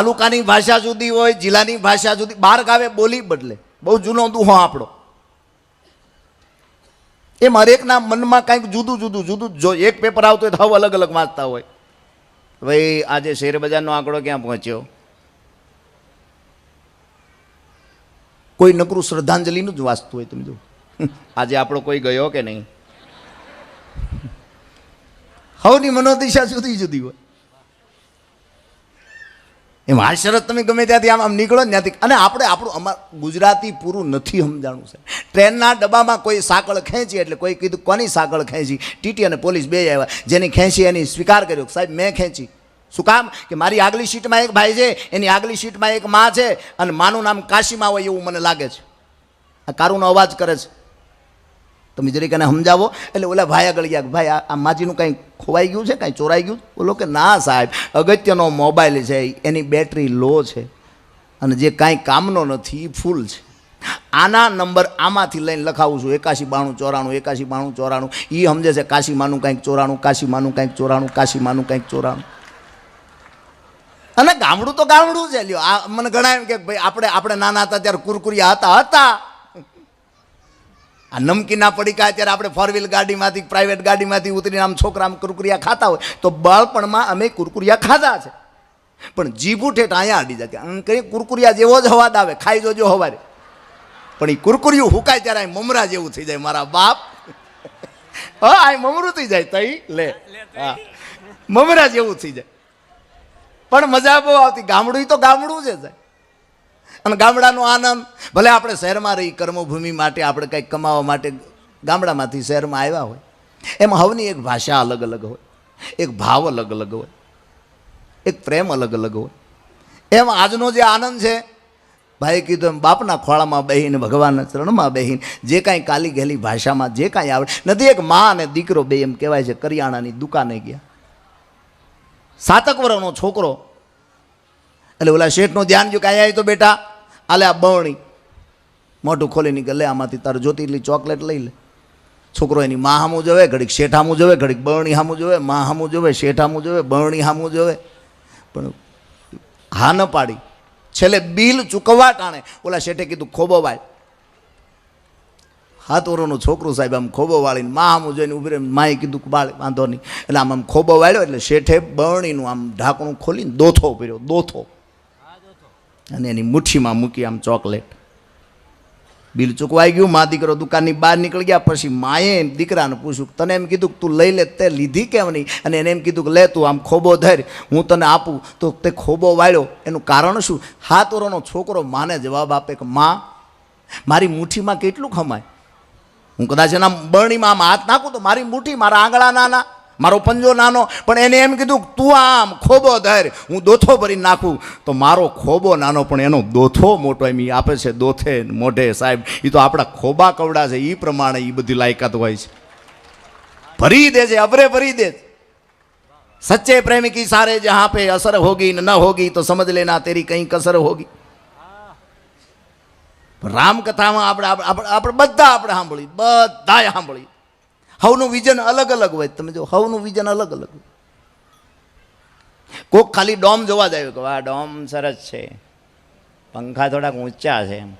તાલુકાની ભાષા જુદી હોય, જિલ્લાની ભાષા જુદી. બાર ગાવે બોલી બદલે. બહુ જૂનો દુહો આપણો. એમ હરેકના મનમાં કંઈક જુદું જુદું જુદું જો એક પેપર આવતું હોય તો હવે અલગ અલગ વાંચતા હોય. ભાઈ, આજે શેર બજારનો આંકડો ક્યાં પહોંચ્યો? કોઈ નકરું શ્રદ્ધાંજલિનું જ વાંચતું હોય, તમે જો આજે આપણો કોઈ ગયો કે નહીં? હવની મનોદિશા જુદી જુદી હોય. એમ આ શરત તમે ગમે ત્યાંથી આમ આમ નીકળો ત્યાંથી અને આપણે આપણું અમાર ગુજરાતી પૂરું નથી સમજાણું છે ટ્રેનના ડબ્બામાં કોઈ સાંકળ ખેંચી એટલે કોઈ કીધું, કોની સાંકળ ખેંચી? ટીટી અને પોલીસ બે આવ્યા. જેની ખેંચી એની સ્વીકાર કર્યો સાહેબ, મેં ખેંચી. શું કામ? કે મારી આગલી સીટમાં એક ભાઈ છે, એની આગલી સીટમાં એક માં છે, અને માનું નામ કાશીમાં હોય એવું મને લાગે છે. આ કારુનો અવાજ કરે છે. તમે જરીક એને સમજાવો? એટલે ઓલા ભાઈ આગળ ગયા ભાઈ, આ માજીનું કાંઈ ખોવાઈ ગયું છે? કાંઈ ચોરાઈ ગયું? બોલો કે, ના, સાહેબ. અગત્યનો મોબાઈલ છે, એની બેટરી લો છે અને જે કાંઈ કામનો નથી એ ફૂલ છે. આના નંબર આમાંથી લઈને લખાવું છું. એકાશી બાણું ચોરાણું, એકાશી બાણું ચોરાણું. એ સમજે છે કાશીમાનું કાંઈક ચોરાણું કાશીમાનું કાંઈક ચોરાણું કાશીમાનું કાંઈક ચોરાણું. અને ગામડું તો ગામડું છે. લ્યો, આ મને ઘણા એમ કે, ભાઈ, આપણે આપણે નાના હતા ત્યારે કુરકુરિયા હતા હતા. આ નમકીના પડીકા અત્યારે આપણે ફોર વ્હીલ ગાડીમાંથી, પ્રાઇવેટ ગાડીમાંથી ઉતરીને આમ છોકરા આમ કુરકુરિયા ખાતા હોય, તો બાળપણમાં અમે કુરકુરિયા ખાધા છે. પણ જીભું ઠેઠ અહીંયા અડી જાય આમ કઈ કુરકુરિયા જેવો જ હવાદ આવે, ખાઈ જોજો હવારે. પણ એ કુરકુરિયું હુકાય ત્યારે મમરા જેવું થઈ જાય, મારા બાપ. હા આ મમરું થઈ જાય, તઈ લે. હા. મમરા જેવું થઈ જાય. પણ મજા બહુ આવતી, ગામડું તો ગામડું છે. સાહેબ અને ગામડાનો આનંદ. ભલે આપણે શહેરમાં રહી કર્મભૂમિ માટે આપણે કંઈક કમાવા માટે ગામડામાંથી શહેરમાં આવ્યા હોય, એમ હવની એક ભાષા અલગ અલગ હોય, એક ભાવ અલગ અલગ હોય, એક પ્રેમ અલગ અલગ હોય. એમ આજનો જે આનંદ છે ભાઈ કીધું એમ, બાપના ખોળામાં બેહીને, ભગવાનના ચરણમાં બેહીને, જે કાંઈ કાલી ગયેલી ભાષામાં, જે કાંઈ આવડે નથી એક મા અને દીકરો બે એમ કહેવાય છે, કરિયાણાની દુકાને ગયા. સાતક વર્ષનો છોકરો, એટલે ઓલા શેઠનું ધ્યાન જો કાંઈ આવી તો બેટા આલે આ બવણી મોઢું ખોલીને ગલે આમાંથી તારે જોતી એટલી ચોકલેટ લઈ લે. છોકરો એની મા હામું જોવે, ઘડીક શેઠ હામું જોવે, ઘડીક બરણી હામું જોવે, મા હામું જોવે, શેઠ હામું જોવે, બરણી હામું જોવે. પણ હા ન પાડી. છેલ્લે બિલ ચૂકવવા ટાણે. ઓલા શેઠે કીધું, ખોબો વાળ. હાથોરોનું છોકરું સાહેબ આમ ખોબો વાળીને મા આમ જોઈને ઊભી રહી માએ કીધું, બાળ, વાંધો નહીં. એટલે આમ આમ ખોબો વાળ્યો, એટલે શેઠે બરણીનું આમ ઢાંકણું ખોલીને દોથો પીર્યો દોથો. અને એની મુઠ્ઠીમાં મૂકી આમ ચોકલેટ. બિલ ચૂકવાઈ ગયું, મા દીકરો દુકાનની બહાર નીકળી ગયા, પછી માએ દીકરાને પૂછ્યું તને એમ કીધું કે તું લઈ લે, તે લીધી કેમ નહીં? અને એને એમ કીધું કે લે, તું આમ ખોબો ધર, હું તને આપું. તો તે ખોબો વાળ્યો. એનું કારણ શું? હાથ ઓરોનો છોકરો માને જવાબ આપે કે, માં, મારી મુઠ્ઠીમાં કેટલું ખમાય? હું કદાચ એના બરણીમાં આમ હાથ નાખું તો મારી મુઠ્ઠી મારા આંગળા નાના મારો પંજો નાનો, પણ એને એમ કીધું તું આમ ખોબો ધર, હું દોથો ભરી નાખું. તો મારો ખોબો નાનો, પણ એનો દોથો મોટો એમ એ આપે છે, દોથે મોઢે સાહેબ. એ તો આપણા ખોબા કવડા છે એ પ્રમાણે એ બધી લાયકાત હોય છે. ભરી દે છે અભરે ભરી દે સચ્ચે પ્રેમિકી સારે જે सारे અસર હોગી ને ન હોગી, તો સમજ લેના તેરી तेरी कहीं હોગી. રામકથામાં આપણે આપણે બધા આપણે સાંભળી બધાએ સાંભળી હવનું વિઝન અલગ અલગ હોય. તમે જો, હવનું વિઝન અલગ અલગ હોય. કોક ખાલી ડોમ જોવા જ આવ્યો કે આ ડોમ સરસ છે. પંખા થોડાક ઊંચા છે એમ.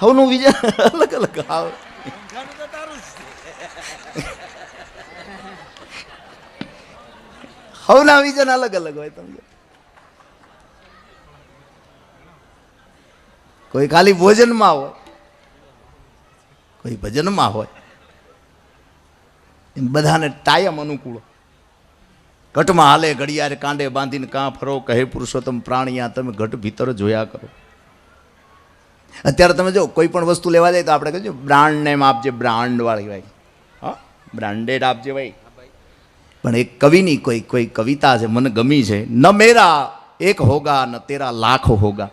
હવનું વિઝન અલગ અલગ હાવ હવના વિઝન અલગ અલગ હોય તમને કોઈ ખાલી ભોજનમાં હોય. કોઈ ભજનમાં હોય. બધાને ટાયમ અનુકૂળ. ઘટમાં હાલે, ઘડિયાળ કાંડે બાંધીને કાં ફરો કહે પુરુષોત્તમ પ્રાણીયા, તમે ઘટ ભીતર જોયા કરો. અત્યારે તમે જો કોઈ પણ વસ્તુ લેવા જાય તો આપણે કહીએ બ્રાન્ડ નેમ આપજે બ્રાન્ડવાળી ભાઈ હા, બ્રાન્ડેડ આપજે ભાઈ. પણ એક કવિની કોઈ કોઈ કવિતા છે, મને ગમી છે, ન મેરા એક હોગા, ન તેરા લાખ હોગા.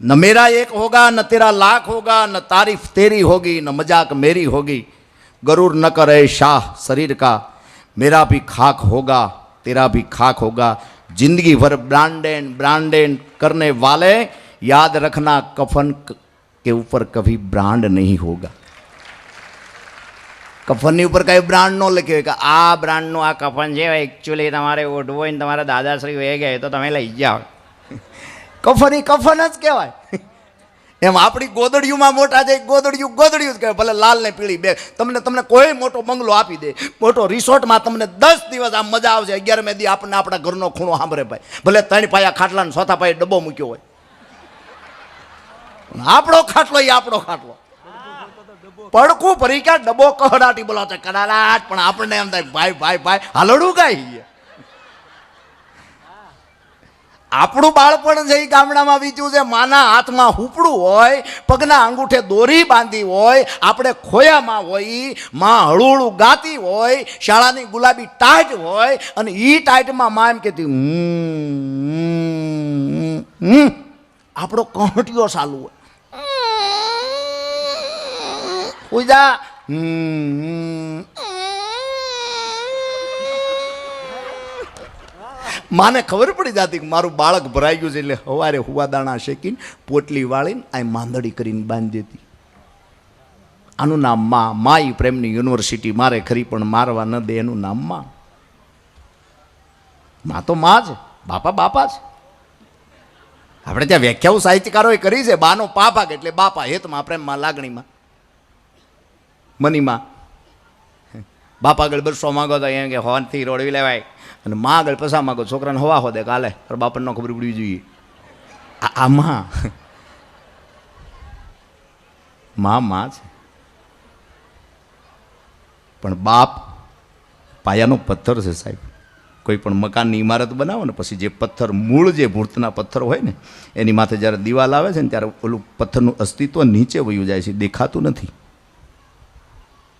ન મેરા એક હોગા, ન તેરા લાખ હોગા, ન તારીફ તેરી હોગી, ન મજાક મેરી હોગી. गरुर न करे शाह शरीर का मेरा भी खाक होगा तेरा भी खाक होगा जिंदगी भर ब्रांडेड ब्रांडेड करने वाले याद रखना कफन क- के ऊपर कभी ब्रांड नहीं होगा કફનની ઉપર કાંઈ બ્રાન્ડ નો લખ્યો હોય કે આ બ્રાન્ડનું આ કફન છે એકચ્યુઅલી તમારે ઓઢવું હોય ને તમારા દાદાશ્રી વહી ગયા તો તમે લઈ જાઓ કફન ઈ કફન જ કહેવાય એમ આપણી ગોદડિયુંમાં મોટા છે ગોદડિયું ગોદડિયું જ કહેવાય, ભલે લાલ ને પીળી બે. તમને તમને કોઈ મોટો બંગલો આપી દે. મોટો રિસોર્ટમાં તમને દસ દિવસ આમ મજા આવશે. અગિયાર દી આપણને આપણા ઘરનો ખૂણો સાંભળે ભાઈ. ભલે ત્રણ પાયા ખાટલા ને ચોથા પાયે ડબ્બો મૂક્યો હોય. આપણો ખાટલો એ આપણો ખાટલો. પડકું ભરી ક્યાં ડબ્બો કહડાટી બોલાવતા કડાડાટ પણ આપણને એમ થાય, ભાઈ ભાઈ ભાઈ, હાલડું કાંઈ આપણું બાળપણ છે એ ગામડામાં વીત્યું છે માના હાથમાં હુપડું હોય પગના અંગૂઠે દોરી બાંધી હોય આપણે ખોયામાં હોયમાં હળુહળું ગાતી હોય શાળાની ગુલાબી ટાઈટ હોય અને એ ટાઈટમાં માં એમ કહેતી "હમ, હમ, હમ." આપણો કહટીઓ ચાલુ હોય પૂજા હમ, માને ખબર પડી જતી કે મારું બાળક ભરાઈ ગયું છે એટલે સવારે હુવાદાણા શેકીને પોટલી વાળીને આ માંદડી કરીને બાંધી દેતી. આનું નામમાં માય પ્રેમની યુનિવર્સિટી, મારે ખરી પણ મારવા ન દે એનું નામમાં. માં તો માં જ, બાપા બાપા છે આપણે ત્યાં વ્યાખ્યાઓ સાહિત્યકારોએ કરી છે, બાનો પાપાક એટલે બાપા હેતમાં, પ્રેમમાં, લાગણીમાં, મનીમાં. બાપા આગળ બરસો માંગો તો એમ કે હોનથી રોડવી લેવાય. અને માં આગળ પસા માંગો, છોકરાને હવા હો દે કાલે. તાર બાપાને ખબર પડવી જોઈએ. આ માં. માં માં છે. પણ બાપ પાયાનો પથ્થર છે સાહેબ. કોઈ પણ મકાનની ઇમારત બનાવો ને પછી જે પથ્થર, મૂળ જે મૂર્તના પથ્થર હોય ને, એની માથે જ્યારે દિવાલ આવે છે ને ત્યારે ઓલું પથ્થરનું અસ્તિત્વ નીચે વયું જાય છે, દેખાતું નથી.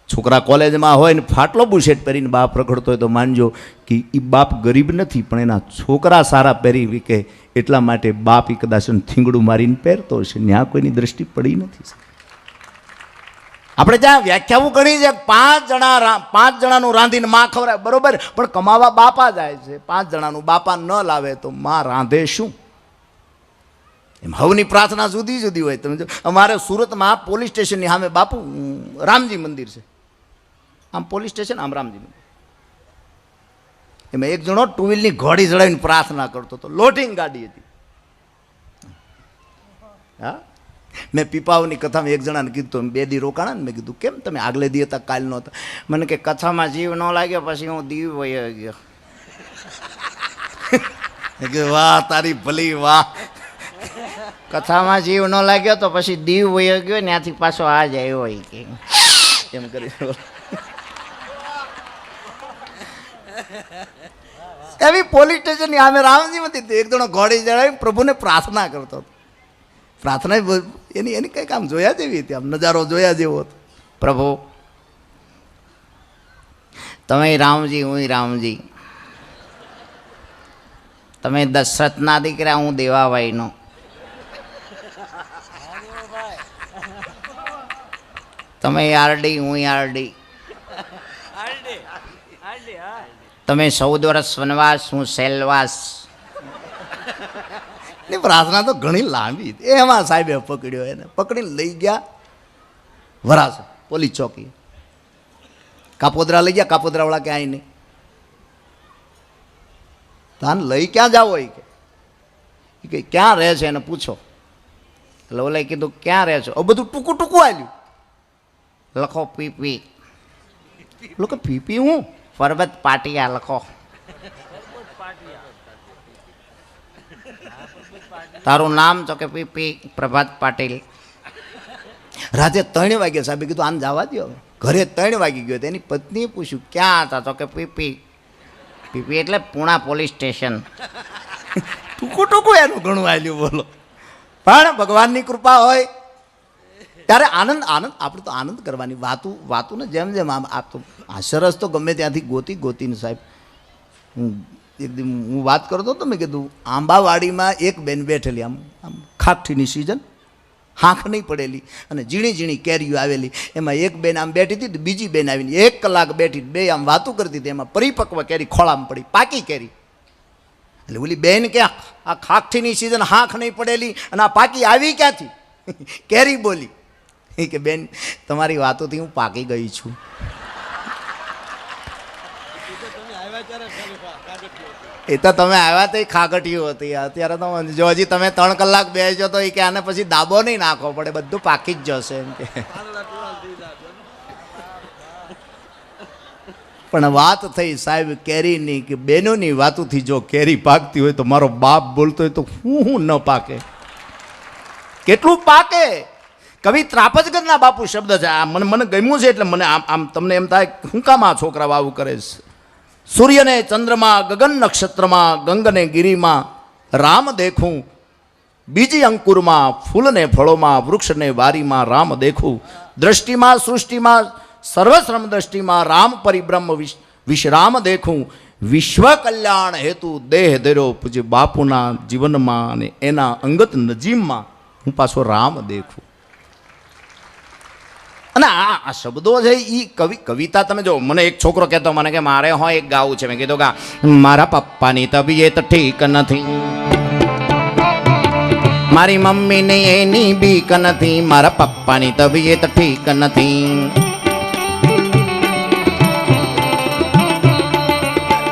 છોકરા કોલેજમાં હોય ને ફાટલો બુશેટ પહેરીને બાપ રખડતો હોય તો માનજો કે એ બાપ ગરીબ નથી, પણ એના છોકરા સારા પહેરી વિકે એટલા માટે બાપ એ કદાચ થીંગડું મારીને પહેરતો હશે. ત્યાં કોઈની દ્રષ્ટિ પડી નથી. આપણે ત્યાં વ્યાખ્યાઓ ઘણી છે, પાંચ જણા પાંચ જણાનું રાંધીને માં ખવડાય બરોબર? પણ કમાવા બાપા જાય છે. પાંચ જણાનું બાપા ન લાવે તો માં રાંધે શું? એમ હવની પ્રાર્થના જુદી જુદી હોય. તમે જો, અમારે સુરતમાં પોલીસ સ્ટેશનની સામે બાપુ રામજી મંદિર છે. આમ પોલીસ સ્ટેશન, આમ રામજી એમાં એક જણો ટુ વ્હીલની ઘોડી ચડાવીને પ્રાર્થના કરતો હતો. લોટિંગ ગાડી હતી. હા? મેં પીપાઓની કથામાં એક જણાને કીધું બે દી રોકાણા ને મેં કીધું, કેમ તમે આગલે દી હતા, કાલ નહોતા? મને કે, કથામાં જીવ ન લાગ્યો, પછી હું દીવ વયો ગયો. કે વાહ, તારી ભલી, વાહ. કથામાં જીવ ન લાગ્યો તો પછી દીવ વયો ગયો ત્યાંથી પાછો આ જ આવ્યો કે. એમ કરી એવી પોલીસ સ્ટેશનની આમે રામજી હતી એક જણો ઘોડી ચડાવી પ્રભુને પ્રાર્થના કરતો હતો. પ્રાર્થના એની એની કંઈક આમ જોયા જેવી હતી, આમ નજારો જોયા જેવો હતો. પ્રભુ, તમે રામજી હું રામજી તમે દશરથના દીકરા, હું દેવાભાઈનો. તમે આરડી, હું આરડી. તમે ચૌદ વર્ષ વનવાસ હું સેલવાસ. ની પ્રાર્થના તો ઘણી લાંબી એમાં સાહેબે પકડ્યો એને. પકડીને લઈ ગયા. વરાસ પોલીસ ચોકી. કાપોદરા લઈ ગયા કાપોદરાવાળા ક્યાંય નહીં. તાન લઈ ક્યાં જાવ હોય કે? કે ક્યાં રહે છે એને પૂછો. એટલે ઓલે કીધું ક્યાં રહે છો? હવે બધું ટૂંકું ટૂંકું આવ્યું લખો પીપી. લોકો પીપી હું? પરબત પાટિયા લખો તારું નામ તો કે પીપી પ્રભાત પાટીલ. રાતે ત્રણ વાગે સાહેબે કીધું આમ જવા દો ઘરે ત્રણ વાગી ગયો તો એની પત્નીએ પૂછ્યું ક્યાં હતા? તો કે પીપી પીપી એટલે પૂણા પોલીસ સ્ટેશન. ટૂંકું ટૂંકું એનું ઘણું આલ્યું બોલો. પણ ભગવાનની કૃપા હોય. ત્યારે આનંદ આનંદ, આપણે તો આનંદ કરવાની વાતું વાતું ને જેમ જેમ આમ આપતો આ સરસ તો ગમે ત્યાંથી ગોતી, ગોતીને સાહેબ, હું એક હું વાત કરતો હતો, મેં કીધું, આંબાવાડીમાં એક બેન બેઠેલી, આમ આમ ખાખઠીની સિઝન હાંખ નહીં પડેલી અને ઝીણી ઝીણી કેરીઓ આવેલી. એમાં એક બેન આમ બેઠી હતી બીજી બેન આવીને એક કલાક બેઠી બે આમ વાતું કરતી હતી. એમાં પરિપક્વ કેરી ખોળામાં પડી, પાકી કેરી. એટલે ઓલી બેન ક્યાં આ ખાખઠીની સિઝન હાંખ નહીં પડેલી અને આ પાકી આવી ક્યાંથી? કેરી બોલી. કે બેન, તમારી વાતોથી હું પાકી ગઈ છું. એ તો તમે આવ્યા તો ખાગટિયું હતી. અત્યારે તો જો હજી તમે ત્રણ કલાક બેસજો તો એ કે આને પછી દાબો નહીં નાખો પડે બધું પાકી જ જશે એમ કે. પણ વાત થઈ સાહેબ કેરીની કે બહેનોની વાતોથી જો કેરી પાકતી હોય તો મારો બાપ બોલતો હોય તો હું હું ન પાકે? કેટલું પાકે? કવિ ત્રાપજગરના બાપુ શબ્દ છે. આ મને મને ગમ્યું છે એટલે મને આમ આમ તમને એમ થાય હું કામ આ છોકરા આવું કરે છે. સૂર્યને ચંદ્રમાં, ગગન નક્ષત્રમાં, ગંગને ગિરિમાં રામ દેખું. બીજી અંકુરમાં, ફૂલને ફળોમાં, વૃક્ષને વારીમાં રામ દેખું. દ્રષ્ટિમાં, સૃષ્ટિમાં, સર્વશ્રમ દ્રષ્ટિમાં રામ પરિબ્રહ્મ વિશ- વિશ્રામ દેખું. વિશ્વ કલ્યાણ હેતુ દેહ ધર્યો પૂજ્ય બાપુના જીવનમાં અને એના અંગત નજીમમાં હું પાછો રામ દેખું. અને આ આ શબ્દો છે એ કવિ કવિતા તમે જો, મને એક છોકરો કહેતો, મને કે મારે હોય એક ગાવું છે. મેં કીધું કે મારા પપ્પાની તબિયત ઠીક નથી. મારી મમ્મીને એની બીક નથી, મારા પપ્પાની તબિયત ઠીક નથી.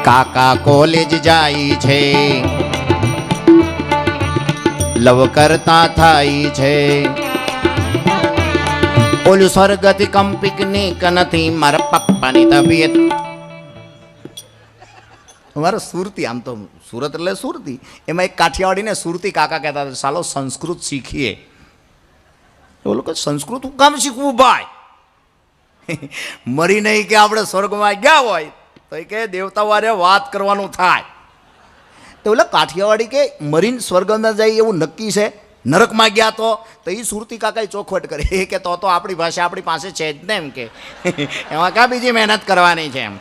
કાકા કોલેજ જાય છે, લવ કરતા થાય છે. ઓલું સ્વર્ગથી કમ પિકનિક નથી મારા પપ્પાની તબિયત. અમારો સુરતી, આમ તો સુરત એટલે સુરતી. એમાં એક કાઠિયાવાડીને સુરતી કાકા કહેતા હતા, ચાલો સંસ્કૃત શીખીએ. ઓલું કે સંસ્કૃત હું કામ શીખવું ભાઈ? મરી નહીં કે આપણે સ્વર્ગમાં ગયા હોય, તો કે દેવતા વારે વાત કરવાનું થાય. તો ઓલા કાઠિયાવાડી કે, મરીન સ્વર્ગમાં જાય એવું નક્કી છે? નરકમાં ગયા તો તો એ સુરતી કાકાએ ચોખવટ કરી. કે તો તો આપણી ભાષા આપણી પાસે છે જ ને એમ કે. એમાં કાં બીજી મહેનત કરવાની છે એમ?